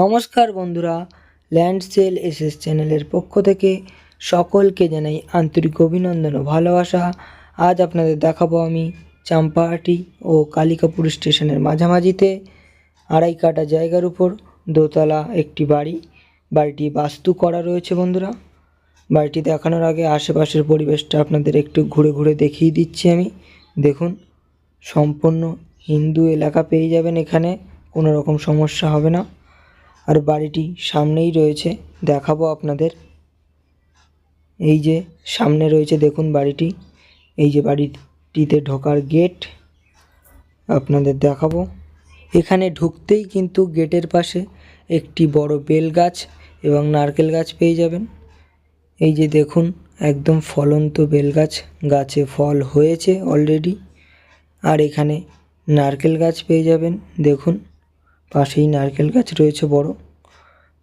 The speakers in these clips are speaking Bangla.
নমস্কার বন্ধুরা, ল্যান্ড সেল এসএস চ্যানেলের পক্ষ থেকে সকলকে জানাই আন্তরিক অভিনন্দন ও ভালোবাসা। আজ আপনাদের দেখাবো আমি চাম্পাহাটি ও কালিকাপুর স্টেশনের মাঝামাঝিতে আড়াই কাটা জায়গার উপর দোতলা একটি বাড়ি। বাড়িটি বাস্তু করা রয়েছে বন্ধুরা। বাড়িটি দেখানোর আগে আশেপাশের পরিবেশটা আপনাদের একটু ঘুরে ঘুরে দেখিয়ে দিচ্ছি আমি। দেখুন, সম্পূর্ণ হিন্দু এলাকা পেয়ে যাবেন এখানে, কোনো রকম সমস্যা হবে না। আর বাড়িটি সামনেই রয়েছে, দেখাবো আপনাদের। এই যে সামনে রয়েছে, দেখুন বাড়িটি। এই যে বাড়িটিতে ঢোকার গেট, আপনাদের দেখাবো। এখানে ঢুকতেই কিন্তু গেটের পাশে একটি বড় বেল গাছ এবং নারকেল গাছ পেয়ে যাবেন। এই যে দেখুন, একদম ফলন্ত বেল গাছ গাছে ফল হয়েছে অলরেডি। আর এখানে নারকেল গাছ পেয়ে যাবেন, দেখুন। পাশেই নারকেল গাছ রয়েছে বড়।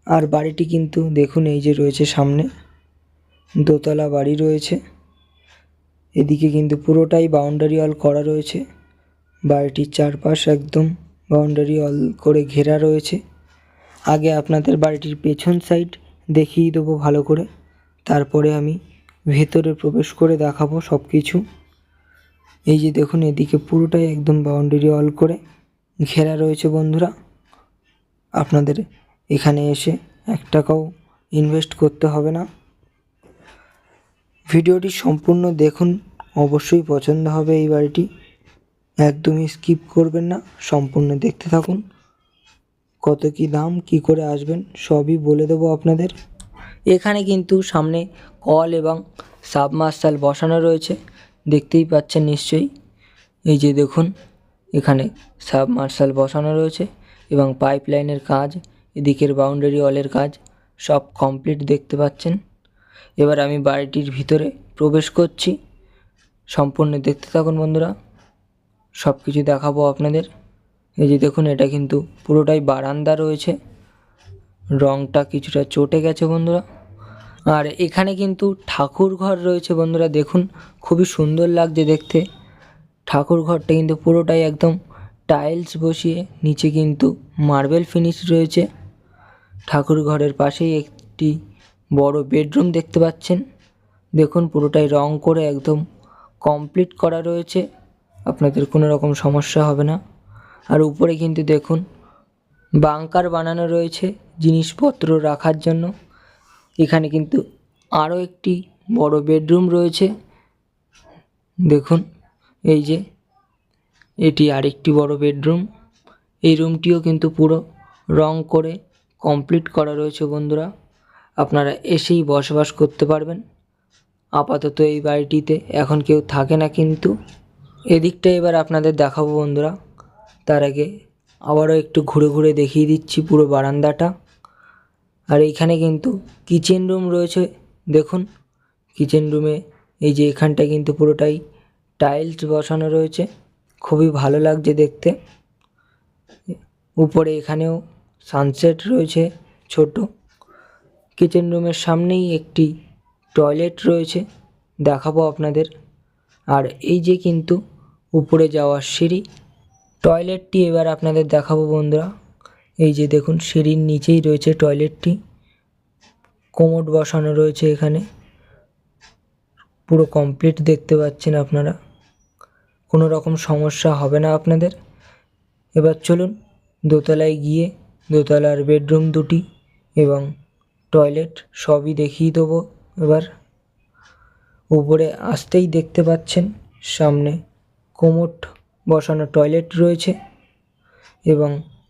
আর বাড়িটি কিন্তু দেখুন এই যে রয়েছে সামনে। দোতলা বাড়ি রয়েছে। এদিকে কিন্তু পুরোটাই বাউন্ডারি ওয়াল করা রয়েছে। বাড়িটির চারপাশ একদম বাউন্ডারি ওয়াল করে ঘেরা রয়েছে। আগে আপনাদের বাড়িটির পেছন সাইড দেখিয়ে দেবো ভালো করে। তারপরে আমি ভেতরে প্রবেশ করে দেখাবো সব কিছু এই যে দেখুন এদিকে পুরোটাই একদম বাউন্ডারি ওয়াল করে ঘেরা রয়েছে বন্ধুরা। আপনাদের এখানে এসে এক টাকাও ইনভেস্ট করতে হবে না। ভিডিওটি সম্পূর্ণ দেখুন, অবশ্যই পছন্দ হবে এই বাড়িটি। একদমই স্কিপ করবেন না, সম্পূর্ণ দেখতে থাকুন। কত কি দাম, কি করে আসবেন, সবই বলে দেবো আপনাদের। এখানে কিন্তু সামনে কল এবং সাবমার্শাল বসানো রয়েছে, দেখতেই পাচ্ছেন নিশ্চয়ই। এই যে দেখুন, এখানে সাবমার্শাল বসানো রয়েছে। এবং পাইপ লাইনের কাজ, এদিকের বাউন্ডারি ওয়ালের কাজ, সব কমপ্লিট দেখতে পাচ্ছেন। এবার আমি বাড়িটির ভিতরে প্রবেশ করছি। সম্পূর্ণ দেখতে থাকুন বন্ধুরা। সব কিছু দেখাবো আপনাদের। এই যে দেখুন, এটা কিন্তু পুরোটাই বারান্দা রয়েছে। রংটা কিছুটা চটে গেছে বন্ধুরা। আর এখানে কিন্তু ঠাকুর ঘর রয়েছে বন্ধুরা। দেখুন, খুবই সুন্দর লাগছে দেখতে। ঠাকুর ঘরটা কিন্তু পুরোটাই একদম টাইলস বসিয়ে নিচে কিন্তু মার্বেল ফিনিশ রয়েছে। ঠাকুর ঘরের পাশেই একটি বড় বেডরুম দেখতে পাচ্ছেন। দেখুন পুরোটাই রং করে একদম কমপ্লিট করা রয়েছে। আপনাদের কোনো রকম সমস্যা হবে না। আর উপরে কিন্তু দেখুন বাংকার বানানো রয়েছে জিনিসপত্র রাখার জন্য। এখানে কিন্তু আরও একটি বড় বেডরুম রয়েছে। দেখুন, এই যে এটি আরেকটি বড় বেডরুম। এই রুমটিও কিন্তু পুরো রং করে কমপ্লিট করা রয়েছে বন্ধুরা। আপনারা এসেই বসবাস করতে পারবেন। আপাতত এই বাড়িটিতে এখন কেউ থাকে না কিন্তু। এদিকটা এবার আপনাদের দেখাবো বন্ধুরা। তার আগে আবারও একটু ঘুরে ঘুরে দেখিয়ে দিচ্ছি পুরো বারান্দাটা। আর এইখানে কিন্তু কিচেন রুম রয়েছে, দেখুন। কিচেন রুমে এই যে এখানটা কিন্তু পুরোটাই টাইলস বসানো রয়েছে। খুবই ভালো লাগছে দেখতে। উপরে এখানেও সানসেট রয়েছে ছোট। কিচেন রুমের সামনেই একটি টয়লেট রয়েছে, দেখাবো আপনাদের। আর এই যে কিন্তু উপরে যাওয়ার সিঁড়ি টয়লেটটি এবার আপনাদের দেখাবো বন্ধুরা। এই যে দেখুন, সিঁড়ির নিচেই রয়েছে টয়লেটটি কোমোড বসানো রয়েছে এখানে। পুরো কমপ্লিট দেখতে পাচ্ছেন আপনারা। কোনো রকম সমস্যা হবে না আপনাদের? এবার চলুন, দোতলায় গিয়ে দোতলার বেডরুম দুটি এবং টয়লেট সবই দেখিয়ে দেবো এবার। উপরে আসতেই দেখতে পাচ্ছেন, সামনে কোমোট বসানো টয়লেট রয়েছে এবং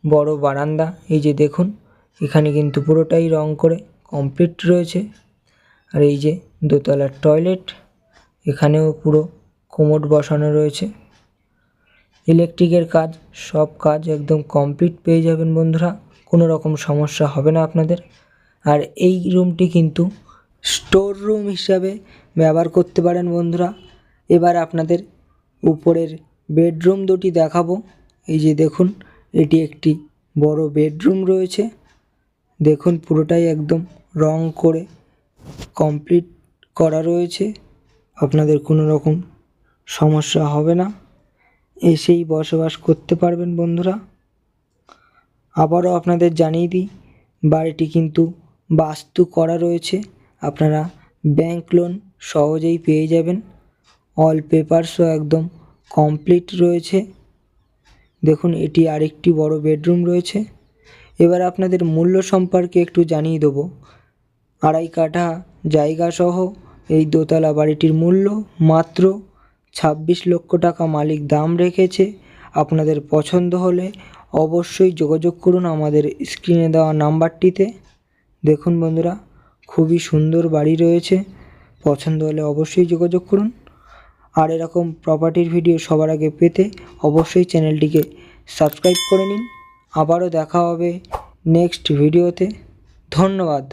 বড় বারান্দা। এই যে দেখুন, এখানে কিন্তু পুরোটাই রং করে কমপ্লিট রয়েছে। আর এই যে দোতলার টয়লেট, এখানেও পুরো কোমোড বসানো রয়েছে। ইলেকট্রিকের কাজ, সব কাজ একদম কমপ্লিট পেয়ে যাবেন বন্ধুরা। কোনো রকম সমস্যা হবে না আপনাদের। আর এই রুমটি কিন্তু স্টোর রুম হিসাবে ব্যবহার করতে পারেন বন্ধুরা। এবার আপনাদের উপরের বেডরুম দুটি দেখাবো। এই যে দেখুন, এটি একটি বড় বেডরুম রয়েছে। দেখুন, পুরোটাই একদম রং করে কমপ্লিট করা রয়েছে। আপনাদের কোনো রকম সমস্যা হবে না। এসেই বসবাস করতে পারবেন বন্ধুরা। আবারও আপনাদের জানিয়ে দিই, বাড়িটি কিন্তু বাস্তু করা রয়েছে। আপনারা ব্যাংক লোন সহজেই পেয়ে যাবেন। অল পেপারসও একদম কমপ্লিট রয়েছে। দেখুন, এটি আরেকটি বড় বেডরুম রয়েছে। এবার আপনাদের মূল্য সম্পর্কে একটু জানিয়ে দেবো। আড়াই কাঠা জায়গা সহ এই দোতলা বাড়িটির মূল্য মাত্র ছাব্বিশ লক্ষ টাকা মালিক দাম রেখেছে। আপনাদের পছন্দ হলে অবশ্যই যোগাযোগ করুন আমাদের স্ক্রিনে দেওয়া নাম্বারটিতে। দেখুন বন্ধুরা, খুবই সুন্দর বাড়ি রয়েছে। পছন্দ হলে অবশ্যই যোগাযোগ করুন। আর এরকম প্রপার্টির ভিডিও সবার আগে পেতে অবশ্যই চ্যানেলটিকে সাবস্ক্রাইব করে নিন। আবারও দেখা হবে নেক্সট ভিডিওতে ধন্যবাদ।